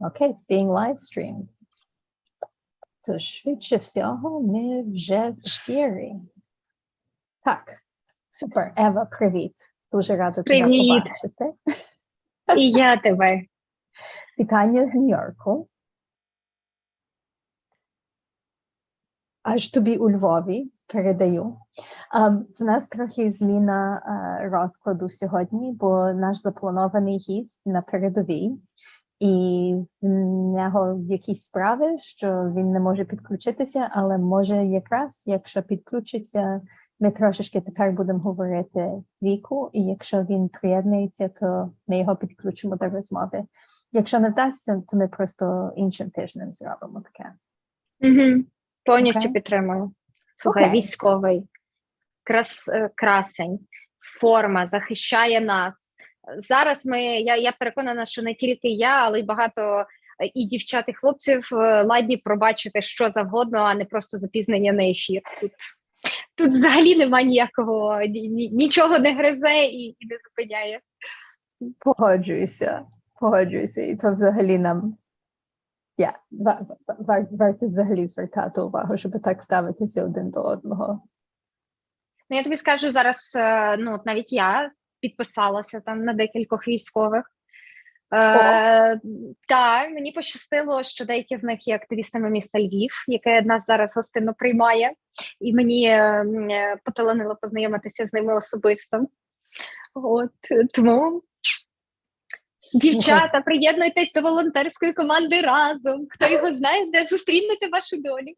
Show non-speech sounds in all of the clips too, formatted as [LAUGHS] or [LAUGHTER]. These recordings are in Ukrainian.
Окей, it's being live streamed. То швидше всього ми вже в ефірі. Так, супер. Ева, привіт. Дуже рада тебе Привіт. побачити. І я тебе. Вітання з Нью-Йорку. Аж тобі у Львові передаю. Ем, в нас трохи зміна е, розкладу сьогодні, бо наш запланований гість на передовій, і в нього якісь справи, що він не може підключитися, але може якраз, якщо підключиться, ми трошечки тепер будемо говорити віку, і якщо він приєднується, то ми його підключимо до розмови. Якщо не вдасться, то ми просто іншим тижнем зробимо таке. Угу. Повністю Окей. підтримую. Слухай, Окей. військовий, крас, е, красень, форма захищає нас. Зараз ми, я, я переконана, що не тільки я, але й багато е, і дівчат, і хлопців е, ладні пробачити що завгодно, а не просто запізнення на ефір. Тут, тут взагалі немає ніякого, ні- ні- нічого не гризе і, і не зупиняє. Погоджуюся, погоджуюся, і то взагалі нам я, ва- ва- вар- варто взагалі звертати увагу, щоб так ставитися один до одного. Ну, я тобі скажу зараз, е, ну от навіть я підписалася там на декількох військових. Е, так, мені пощастило, що деякі з них є активістами міста Львів, яке нас зараз гостинно приймає, і мені е, е, поталанило познайомитися з ними особисто. От тому, дівчата, приєднуйтесь до волонтерської команди разом. Хто його знає, де зустрінете вашу долю.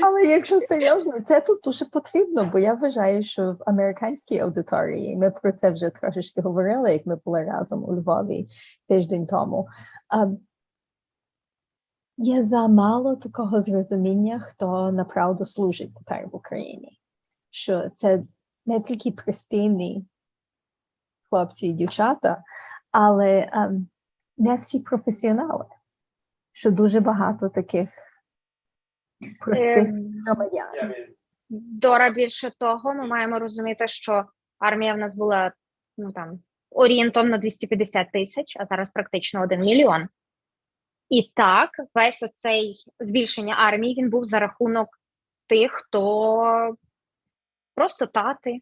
Але якщо серйозно, це тут дуже потрібно, бо я вважаю, що в американській аудиторії ми про це вже трошечки говорили, як ми були разом у Львові тиждень тому. А, є замало такого зрозуміння, хто направду служить тепер в Україні. Що це не тільки пристійні хлопці і дівчата, але ем, не всі професіонали. Що дуже багато таких простих Ем, громадян. Дора, більше того, ми маємо розуміти, що армія в нас була ну там орієнтовно 250 тисяч, а зараз практично 1 мільйон. І так, весь оцей збільшення армії він був за рахунок тих, хто просто тати,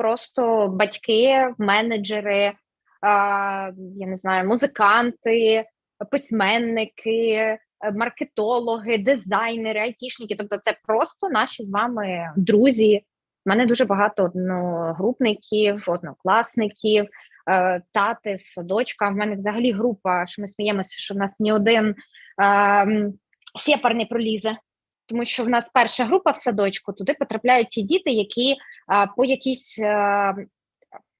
просто батьки, менеджери, я не знаю, музиканти, письменники, маркетологи, дизайнери, айтішники. Тобто, це просто наші з вами друзі. У мене дуже багато одногрупників, однокласників, е, тати з садочка. В мене взагалі група, що ми сміємося, що в нас ні один е, сєпар не пролізе. Тому що в нас перша група в садочку, туди потрапляють ті діти, які по якійсь, е,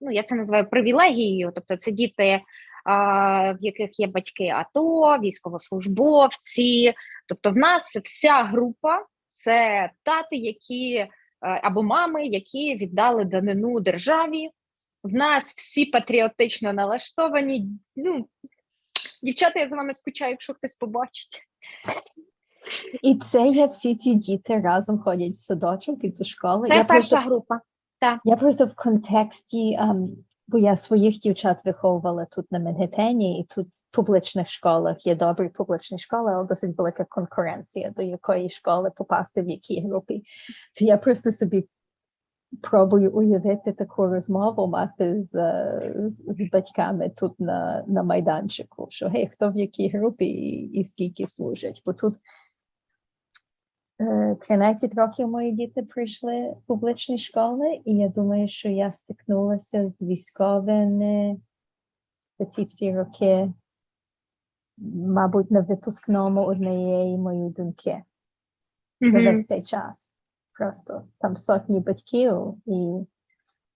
ну я це називаю привілегією, тобто це діти, в яких є батьки АТО, військовослужбовці. Тобто, в нас вся група це тати, які е, або мами, які віддали данину державі. В нас всі патріотично налаштовані. Ну, дівчата, я за вами скучаю, якщо хтось побачить. І це є всі ці діти разом ходять в садочок і до школи. Це я, перша просто, група. я просто в контексті, ем, бо я своїх дівчат виховувала тут на Мангеттені, і тут в публічних школах є добрі публічні школи, але досить велика конкуренція, до якої школи попасти в якій групі. То я просто собі пробую уявити таку розмову мати з, з, з батьками тут на, на майданчику, що гей, хто в якій групі і, і скільки служать. Бо тут 13 років мої діти прийшли в публічні школи, і я думаю, що я стикнулася з військовими за ці всі роки, мабуть, на випускному однієї моєї думки за Мгм. весь цей час. Просто там сотні батьків, і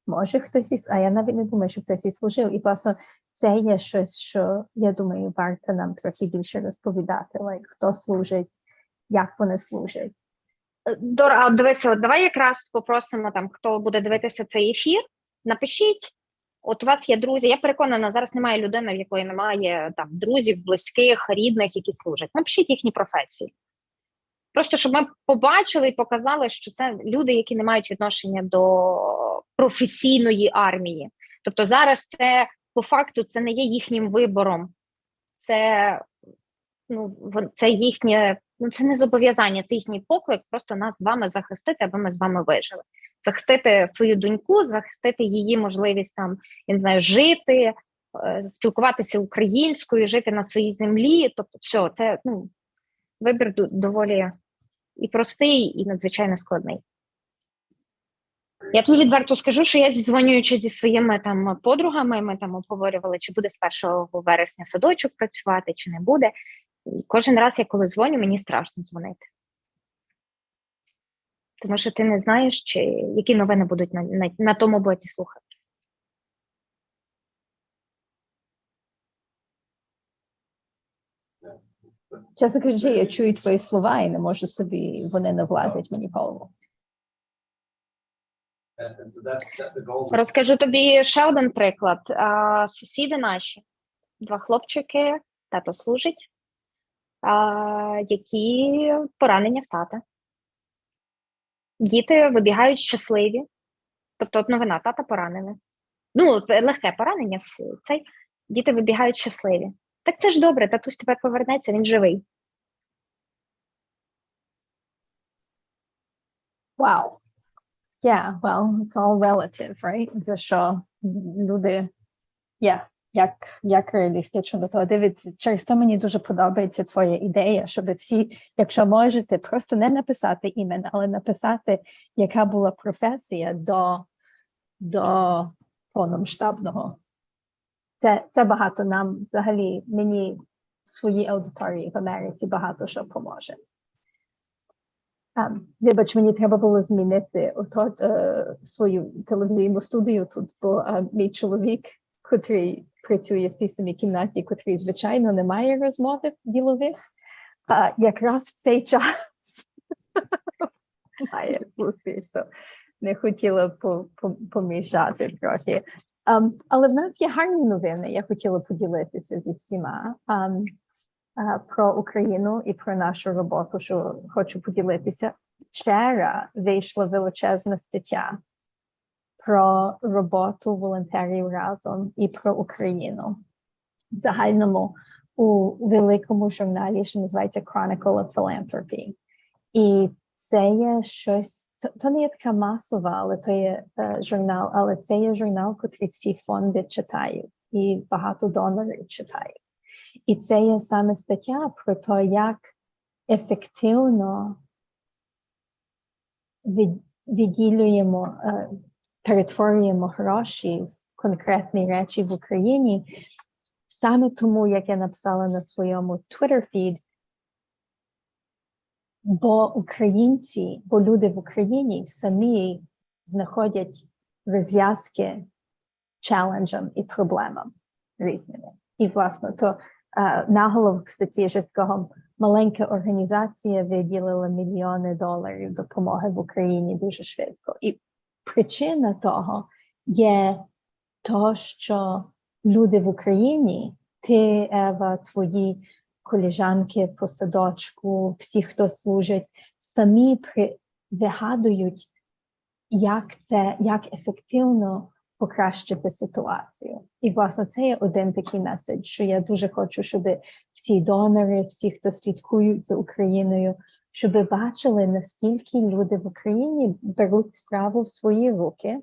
може хтось із, а я навіть не думаю, що хтось і служив. І власне це є щось, що я думаю, варто нам трохи більше розповідати, like, хто служить, як вони служать. Дора, дивися, давай якраз попросимо там, хто буде дивитися цей ефір. Напишіть, от у вас є друзі. Я переконана, зараз немає людини, в якої немає там друзів, близьких, рідних, які служать. Напишіть їхні професії. Просто щоб ми побачили і показали, що це люди, які не мають відношення до професійної армії. Тобто зараз це по факту це не є їхнім вибором, це ну це їхнє, ну це не зобов'язання, це їхній поклик, просто нас з вами захистити, аби ми з вами вижили. Захистити свою доньку, захистити її можливість там, я не знаю, жити, е, спілкуватися українською, жити на своїй землі. Тобто, все, це ну вибір доволі і простий, і надзвичайно складний. Я тобі відверто скажу, що я зізвонюючи зі своїми там подругами, ми там обговорювали, чи буде з 1 вересня садочок працювати, чи не буде. І кожен раз, я коли дзвоню, мені страшно дзвонити. Тому що ти не знаєш, чи які новини будуть на, на, на тому боці слухати. Чесно кажучи, я чую твої слова і не можу собі, вони не влазять мені в голову. Розкажу тобі ще один приклад. А, сусіди наші, два хлопчики, тато служить, які поранення в тата. Діти вибігають щасливі. Тобто, от новина, тата поранений. Ну, легке поранення, цей. Діти вибігають щасливі. Так це ж добре, татусь тепер повернеться, він живий. Wow. Yeah, well, it's all relative, right? За що люди, yeah, як, як реалістично до того дивиться. Через то мені дуже подобається твоя ідея, щоб всі, якщо можете, просто не написати імен, але написати, яка була професія до, до повномасштабного. Це, це багато нам взагалі, мені в своїй аудиторії в Америці багато що поможе. А, вибач, мені треба було змінити ото, е, свою телевізійну студію тут, бо е, мій чоловік, котрий працює в тій самій кімнаті, котрий, звичайно, не має розмови ділових, а якраз в цей час [LAUGHS] має зустріч, не хотіла по, по, помішати трохи. Um, але в нас є гарні новини, я хотіла поділитися зі всіма. Um, а, про Україну і про нашу роботу, що хочу поділитися. Вчора вийшла величезна стаття про роботу волонтерів разом і про Україну. В загальному у великому журналі, що називається Chronicle of Philanthropy. І це є щось, то, то не є така масова, але то є е, журнал, але це є журнал, котрий всі фонди читають, і багато донорів читають. І це є саме стаття про те, як ефективно від, відділюємо, е, перетворюємо гроші в конкретні речі в Україні. Саме тому, як я написала на своєму Twitter feed, бо українці, бо люди в Україні самі знаходять розв'язки челенджам і проблемам різними. І, власне, то е, наголовок статті ж маленька організація виділила мільйони доларів допомоги в Україні дуже швидко. І причина того є то, що люди в Україні, ти, Ева, твої коліжанки по садочку, всі, хто служить, самі вигадують, як це, як ефективно покращити ситуацію. І, власне, це є один такий меседж, що я дуже хочу, щоб всі донори, всі, хто слідкують за Україною, щоб бачили, наскільки люди в Україні беруть справу в свої руки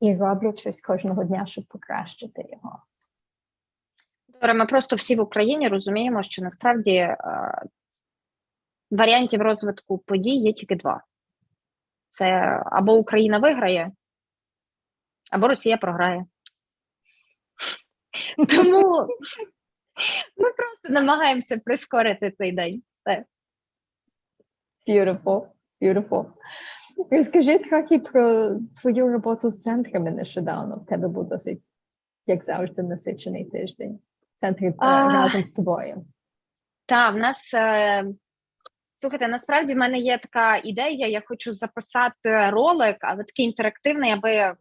і роблять щось кожного дня, щоб покращити його. Добре, ми просто всі в Україні розуміємо, що насправді е, варіантів розвитку подій є тільки два: це або Україна виграє, або Росія програє. Тому ми просто намагаємося прискорити цей день. Beautiful, beautiful. Розкажи трохи про твою роботу з центрами нещодавно. В тебе був досить, як завжди, насичений тиждень. Центри е, А. разом з тобою. Так, в нас е, слухайте, насправді в мене є така ідея. Я хочу записати ролик, але такий інтерактивний, аби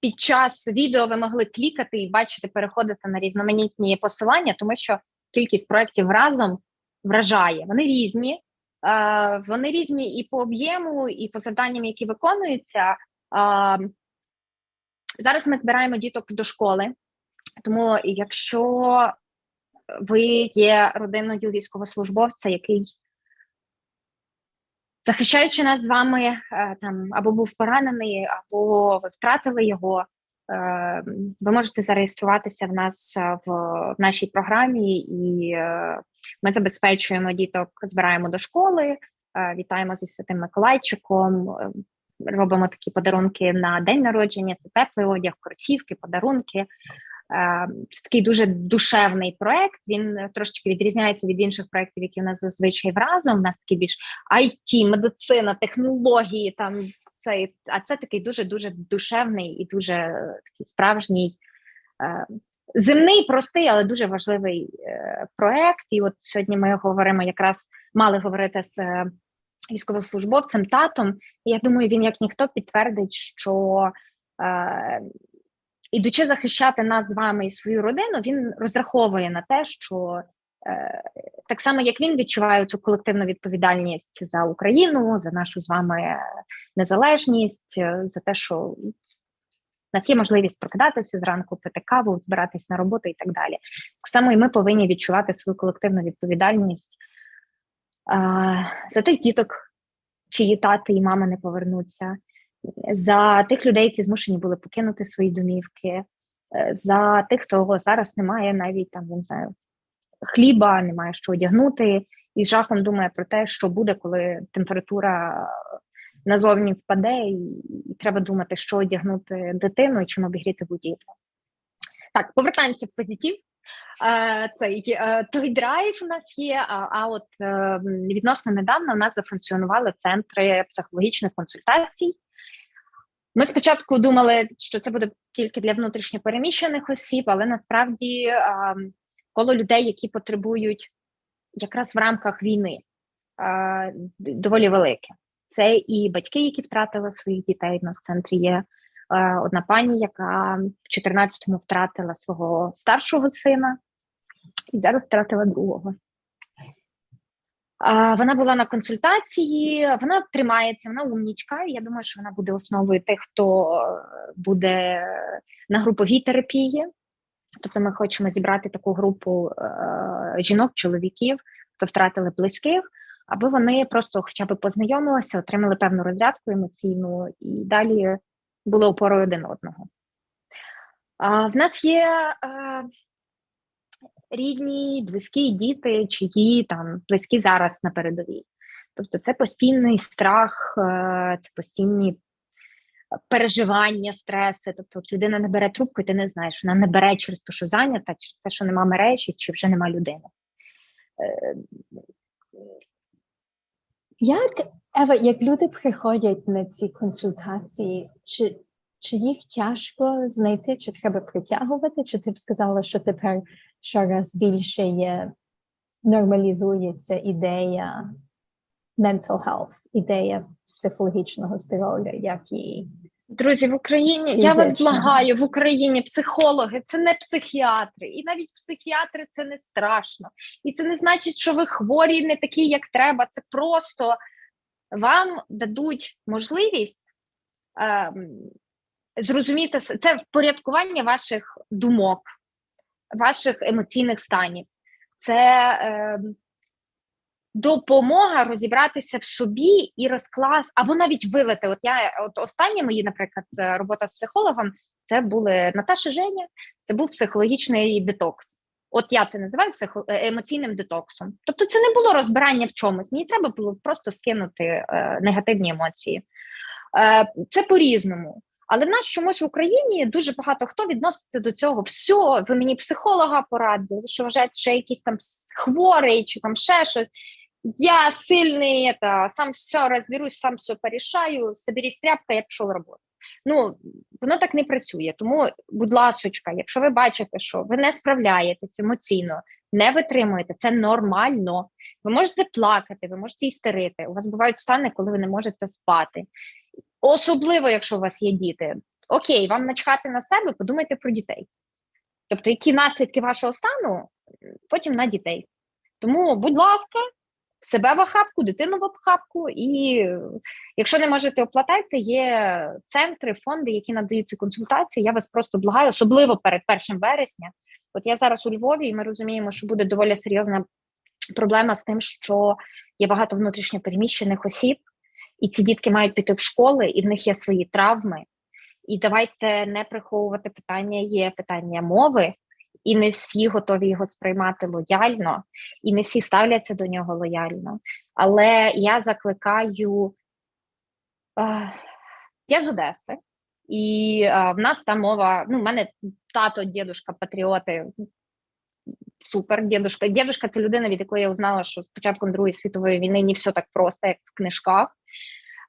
під час відео ви могли клікати і бачити, переходити на різноманітні посилання, тому що кількість проєктів разом вражає. Вони різні, вони різні і по об'єму, і по завданням, які виконуються. Е, Зараз ми збираємо діток до школи, тому якщо ви є родиною військовослужбовця, який захищаючи нас з вами, е, там або був поранений, або ви втратили його. Е, Ви можете зареєструватися в нас е, в, в нашій програмі, і е, ми забезпечуємо діток, збираємо до школи, е, вітаємо зі святим Миколайчиком, робимо такі подарунки на день народження. Це теплий одяг, кросівки, подарунки. Е, Це такий дуже душевний проект. Він трошечки відрізняється від інших проєктів, які у нас зазвичай разом. У нас такий більш IT, медицина, технології. Там цей, а це такий дуже дуже душевний і дуже е, такий справжній. е, Земний, простий, але дуже важливий е, проект. І от сьогодні ми говоримо якраз мали говорити з е, військовослужбовцем татом. І я думаю, він як ніхто підтвердить, що е, ідучи захищати нас з вами і свою родину, він розраховує на те, що так само як він відчуває цю колективну відповідальність за Україну, за нашу з вами незалежність, е, за те, що у нас є можливість прокидатися зранку, пити каву, збиратись на роботу і так далі. Так само і ми повинні відчувати свою колективну відповідальність. Е, за тих діток, чиї тати і мами не повернуться, за тих людей, які змушені були покинути свої домівки, е, за тих, хто зараз немає навіть там, не знаю, хліба, немає що одягнути, і з жахом думає про те, що буде, коли температура назовні впаде, і, треба думати, що одягнути дитину і чим обігріти будівлю. Так, повертаємося в позитив. Е, Цей е, той драйв у нас є. А, от е, відносно недавно у нас зафункціонували центри психологічних консультацій. Ми спочатку думали, що це буде тільки для внутрішньопереміщених осіб, але насправді коло людей, які потребують якраз в рамках війни, доволі велике. Це і батьки, які втратили своїх дітей. У нас в центрі є одна пані, яка в 14-му втратила свого старшого сина, і зараз втратила другого. Вона була на консультації, вона тримається, вона умнічка. Я думаю, що вона буде основою тих, хто е, буде на груповій терапії. Тобто, ми хочемо зібрати таку групу е, жінок, чоловіків, хто втратили близьких, аби вони просто хоча б познайомилися, отримали певну розрядку емоційну і далі були опорою один одного. А, в нас є е, рідні, близькі діти, чиї там близькі зараз на передовій. Тобто це постійний страх, е, це постійні переживання, стреси. Тобто, от людина не бере трубку, і ти не знаєш, вона не бере через те, що зайнята, через те, що нема мережі, чи вже нема людини. Е, Як Ева, як люди приходять на ці консультації, чи, чи їх тяжко знайти, чи треба притягувати, чи ти б сказала, що тепер щораз більше є нормалізується ідея mental health, ідея психологічного здоров'я, як і Друзі, в Україні я вас Фізично. благаю в Україні психологи це не психіатри, і навіть психіатри це не страшно. І це не значить, що ви хворі не такі, як треба. Це просто вам дадуть можливість ем, зрозуміти це впорядкування ваших думок, ваших емоційних станів. Це ем, допомога розібратися в собі і розкласти, або навіть вилити. От я от останні мої, наприклад, е, робота з психологом, це були Наташа Женя, це був психологічний детокс. От я це називаю психо, е, емоційним детоксом. Тобто, це не було розбирання в чомусь. Мені треба було просто скинути е, негативні емоції. Е, це по-різному. Але в нас чомусь в Україні дуже багато хто відноситься до цього. Все, ви мені психолога порадили, що вважаєте, що я якийсь там хворий чи там ще щось. Я сильний, это, сам все розберусь, сам все порішаю, соберись тряпка, я пішов роботи. Ну, воно так не працює. Тому, будь ласочка, якщо ви бачите, що ви не справляєтесь емоційно, не витримуєте, це нормально. Ви можете плакати, ви можете істерити. У вас бувають стани, коли ви не можете спати. Особливо, якщо у вас є діти. Окей, вам начхати на себе, подумайте про дітей. Тобто, які наслідки вашого стану, потім на дітей. Тому, будь ласка, себе в охапку, дитину в охапку, і е, якщо не можете оплатити, є центри, фонди, які надають ці консультації. Я вас просто благаю, особливо перед першим вересня. От я зараз у Львові, і ми розуміємо, що буде доволі серйозна проблема з тим, що є багато внутрішньопереміщених осіб, і ці дітки мають піти в школи, і в них є свої травми. І давайте не приховувати питання. Є питання мови, і не всі готові його сприймати лояльно, і не всі ставляться до нього лояльно. Але я закликаю. Я з Одеси, і в нас там мова. Ну, в мене тато, дідушка, патріоти. Супер, дідушка. Дідушка це людина, від якої я узнала, що з початком Другої світової війни не все так просто, як в книжках,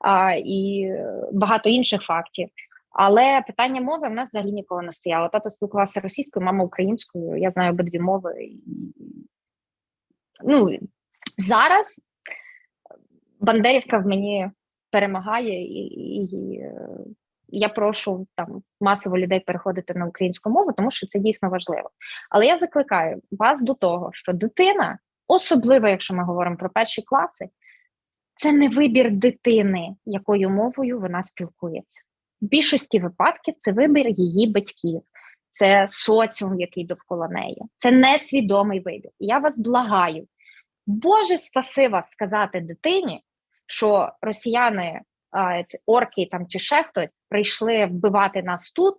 а, і багато інших фактів. Але питання мови в нас взагалі ніколи не стояло. Тато спілкувався російською, мама українською. Я знаю обидві мови. Ну зараз Бандерівка в мені перемагає, і, і е, я прошу там масово людей переходити на українську мову, тому що це дійсно важливо. Але я закликаю вас до того, що дитина, особливо якщо ми говоримо про перші класи, це не вибір дитини, якою мовою вона спілкується. В більшості випадків це вибір її батьків, це соціум, який довкола неї. Це несвідомий вибір. І я вас благаю, Боже спаси вас сказати дитині, що росіяни, орки там чи ще хтось прийшли вбивати нас тут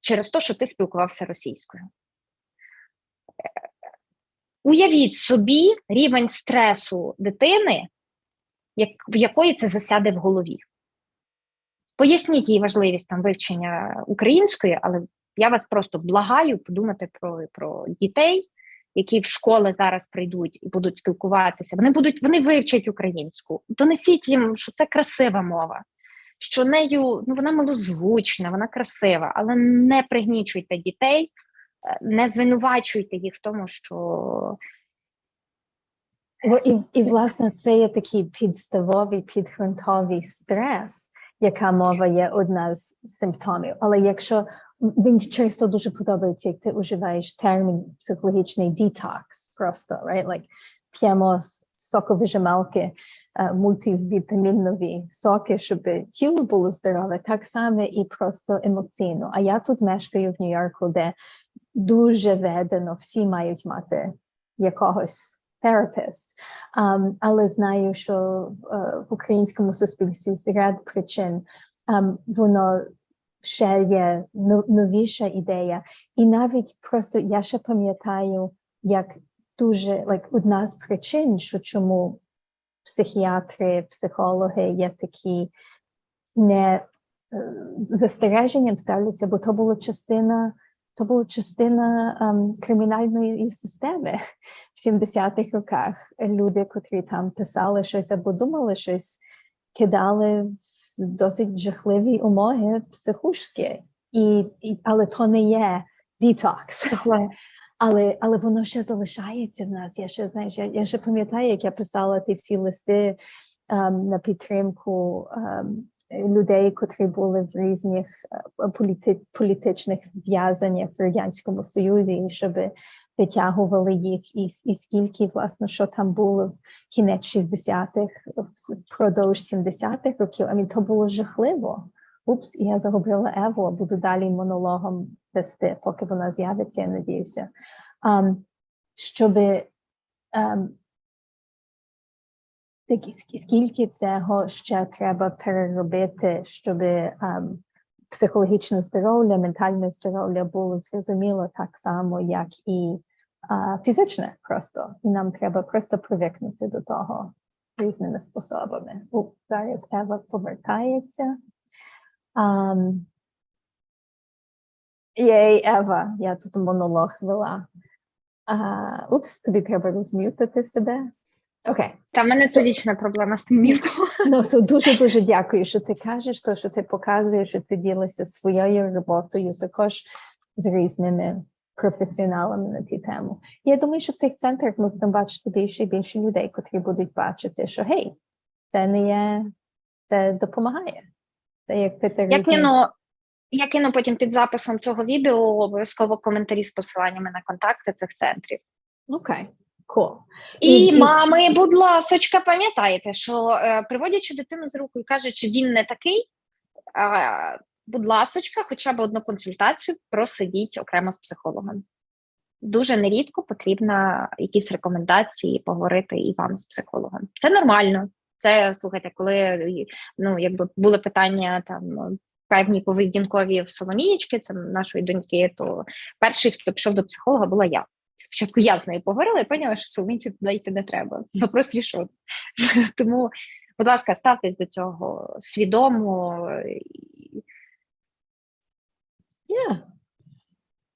через те, що ти спілкувався російською. Уявіть собі рівень стресу дитини, як, в якої це засяде в голові. Поясніть їй важливість там вивчення української, але я вас просто благаю подумати про, про дітей, які в школи зараз прийдуть і будуть спілкуватися. Вони будуть, вони вивчать українську. Донесіть їм, що це красива мова, що нею ну вона милозвучна, вона красива, але не пригнічуйте дітей, е, не звинувачуйте їх в тому, що І, і власне це є такий підставовий, підґрунтовий стрес, яка мова є одна з симптомів. Але якщо він часто дуже подобається, як ти уживаєш термін психологічний детокс, просто right? like, п'ємо соковижималки, е, мультивітамінові соки, щоб тіло було здорове, так само і просто емоційно. А я тут мешкаю в Нью-Йорку, де дуже ведено, всі мають мати якогось therapist. Um, але знаю, що е, в українському суспільстві з ряд причин um, воно ще є новіша ідея. І навіть просто я ще пам'ятаю, як дуже like, одна з причин, що чому психіатри, психологи є такі не е, застереженням ставляться, бо то була частина. То була частина ем, кримінальної системи в 70-х роках. Люди, котрі там писали щось або думали щось, кидали в досить жахливі умови психушки. І, і, але то не є детокс. Але, але воно ще залишається в нас. Я ще знаєш, я, я ще пам'ятаю, як я писала ті всі листи ем, на підтримку ем, людей, котрі були в різних е, політи, політичних в'язаннях в радянському союзі, і щоб витягували їх, і, і скільки власне що там було в кінець 60-х, впродовж 70-х років. А то було жахливо. Упс, я загубила Еву, а буду далі монологом вести, поки вона з'явиться, я надіюся. Um, щоб um, так, скільки цього ще треба переробити, щоб um, психологічне здоров'я, ментальне здоров'я було зрозуміло так само, як і а, фізичне просто. І нам треба просто привикнути до того різними способами. О, зараз Ева повертається. Um, Єй, Ева, я тут монолог вела. А, упс, тобі треба розм'ютити себе. Окей. та в мене це вічна проблема з тим мютом. Ну, то дуже дуже дякую, що ти кажеш, то що ти показуєш, що ти ділишся своєю роботою також з різними професіоналами на ті тему. Я думаю, що в тих центрах ми будемо бачити більше і більше людей, котрі будуть бачити, що гей, це не є, це допомагає. Це як пити Я кину, я кину потім під записом цього відео обов'язково коментарі з посиланнями на контакти цих центрів. Окей. Cool. І, І- і- мами, будь ласочка, пам'ятайте, що е, приводячи дитину за руку і кажуть, що він не такий. Е, будь ласочка, хоча б одну консультацію просидіть окремо з психологом. Дуже нерідко потрібно якісь рекомендації поговорити і вам з психологом. Це нормально. Це слухайте, коли ну якби були питання там певні поведінкові в Соломієчки, це нашої доньки, то перший, хто пішов до психолога, була я. Спочатку я з нею поговорила і поняла, що Соломійці туди йти не треба. [LAUGHS] Вопрос рішов. [LAUGHS] Тому, будь ласка, ставтесь до цього свідомо. Yeah.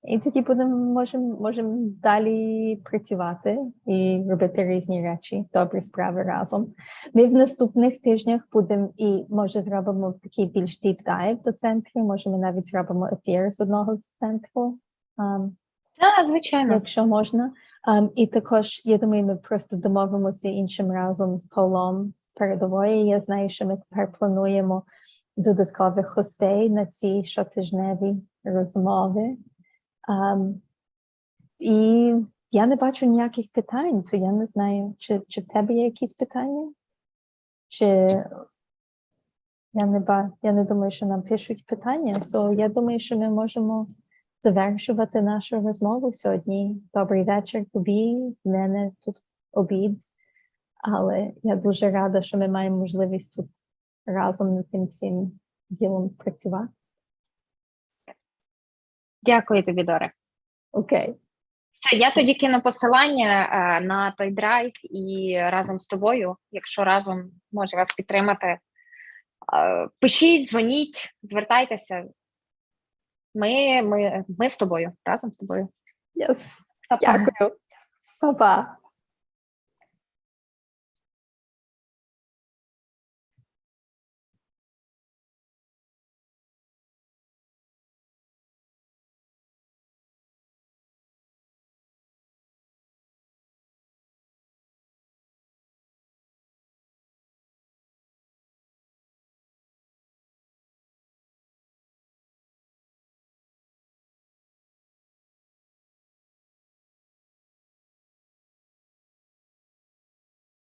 І тоді будемо можемо можемо далі працювати і робити різні речі, добрі справи разом. Ми в наступних тижнях будемо і може зробимо такий більш deep dive до центру. Може, ми навіть зробимо ефір з одного з центру. Um, Так, звичайно. якщо можна. Um, і також, я думаю, ми просто домовимося іншим разом з Павлом з передової. Я знаю, що ми тепер плануємо додаткових гостей на ці щотижневі розмови. Um, і я не бачу ніяких питань, то я не знаю, чи, чи в тебе є якісь питання? Чи я не, ба, я не думаю, що нам пишуть питання. So, я думаю, що ми можемо завершувати нашу розмову сьогодні. Добрий вечір тобі. В мене тут обід. Але я дуже рада, що ми маємо можливість тут разом над тим всім ділом працювати. Дякую тобі, Доре. Окей. Все, я тоді кину посилання е, на той драйв і разом з тобою, якщо разом може вас підтримати. е, Пишіть, дзвоніть, звертайтеся. Ми, ми, ми з тобою, разом з тобою. Yes. Па-па. Дякую. Па-па.